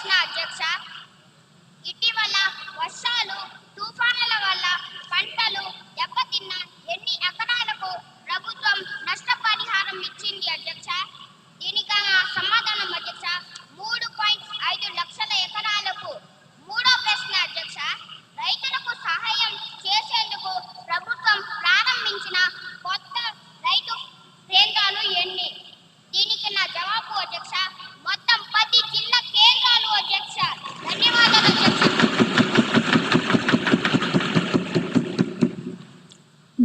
Krishna.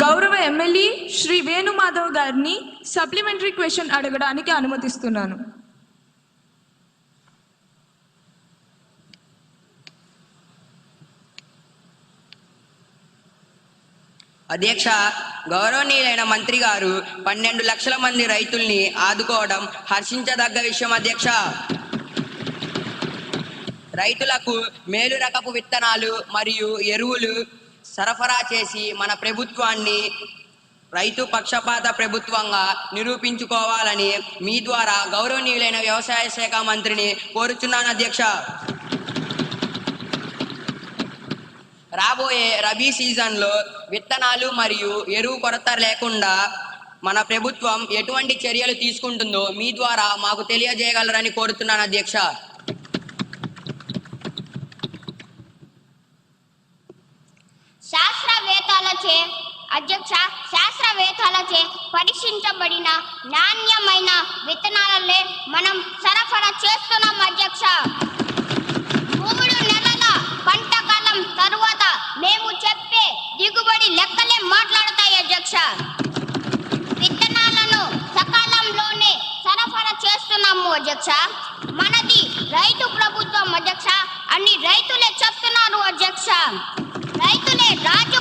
గౌరవ MLA Shri Venumadhav గారిని supplementary question అడగడానికి అనుమతిస్తున్నాను. అధ్యక్ష గౌరవనీయులైన మంత్రి గారు పన్నెండు లక్షల మంది రైతుల్ని ఆదుకోవడం హర్షించదగ్గ విషయం అధ్యక్ష. రైతులకు మేలు రకపు విత్తనాలు మరియు ఎరువులు సరఫరా చేసి మన ప్రభుత్వాన్ని రైతు పక్షపాత ప్రభుత్వంగా నిరూపించుకోవాలని మీ ద్వారా గౌరవనీయులైన వ్యవసాయ శాఖ మంత్రిని కోరుచున్నాను అధ్యక్ష. రాబోయే రబీ సీజన్లో విత్తనాలు మరియు ఎరువు కొరత లేకుండా మన ప్రభుత్వం ఎటువంటి చర్యలు తీసుకుంటుందో మీ ద్వారా మాకు తెలియజేయగలరని కోరుతున్నాను అధ్యక్ష. చే. అధ్యక్ష శాస్త్రవేత్తలచే పరీక్షించబడిన నాణ్యమైన విత్తనాలనే మనం సరఫరా చేస్తున్నాం అధ్యక్ష. మూడు నెలల పంట కాలం తరువాత మేము చెప్పే దిగుబడి లెక్కలే మాట్లాడతాయి అధ్యక్ష. విత్తనాలను సకాలంలోనే సరఫరా చేస్తున్నాము అధ్యక్ష. మనది రైతు ప్రభుత్వం అధ్యక్ష. అన్ని రైతులే చెప్తున్నారు అధ్యక్ష. రైతులే రాజు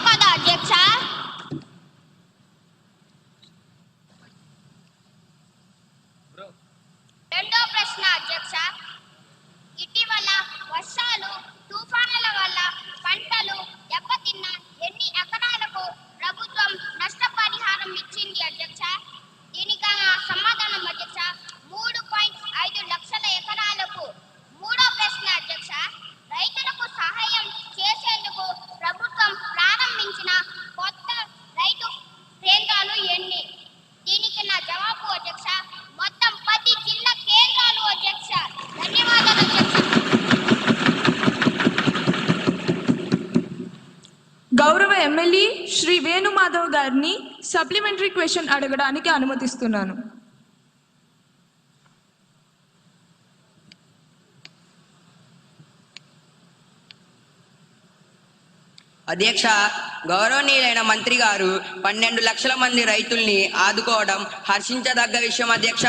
follow గౌరవ ఎమ్మెల్యే శ్రీ వేణుమాధవ్ గారిని సప్లిమెంటరీ క్వశ్చన్ అడగడానికి అనుమతిస్తున్నాను. అధ్యక్ష గౌరవనీయులైన మంత్రి గారు పన్నెండు లక్షల మంది రైతుల్ని ఆదుకోవడం హర్షించదగ్గ విషయం అధ్యక్ష.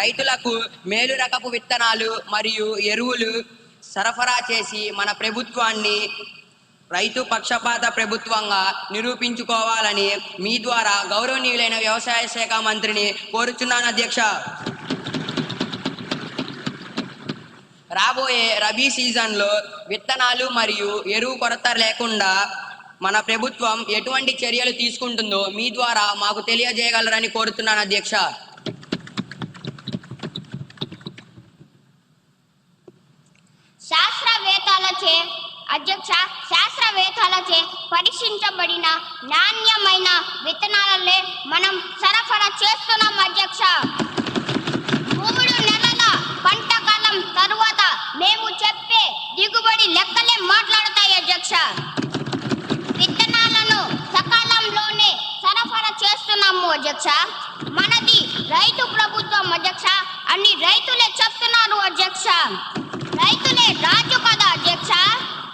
రైతులకు మేలు రకపు విత్తనాలు మరియు ఎరువులు సరఫరా చేసి మన ప్రభుత్వాన్ని రైతు పక్షపాత ప్రభుత్వంగా నిరూపించుకోవాలని మీ ద్వారా గౌరవనీయులైన వ్యవసాయ శాఖ మంత్రిని కోరుచున్నాను అధ్యక్ష. రాబోయే రబీ సీజన్లో విత్తనాలు మరియు ఎరువు కొరత లేకుండా మన ప్రభుత్వం ఎటువంటి చర్యలు తీసుకుంటుందో మీ ద్వారా మాకు తెలియజేయగలరని కోరుతున్నాను అధ్యక్ష శాస్త్రవేత్తలచే అధ్యక్ష శాస్త్రవేత్తలచే పరీక్షించబడిన నాణ్యమైన విత్తనాలనే మనం సరఫరా చేస్తున్నాం అధ్యక్ష. మూడు నెలల పంట కాలం తరువాత మేము చెప్పే దిగుబడి లెక్కలే మాట్లాడతాయి అధ్యక్ష. విత్తనాలను సకాలంలోనే సరఫరా చేస్తున్నాము అధ్యక్ష. మనది రైతు ప్రభుత్వం అధ్యక్ష అన్ని రైతులే చెప్తున్నారు అధ్యక్ష. రైతులే రాజు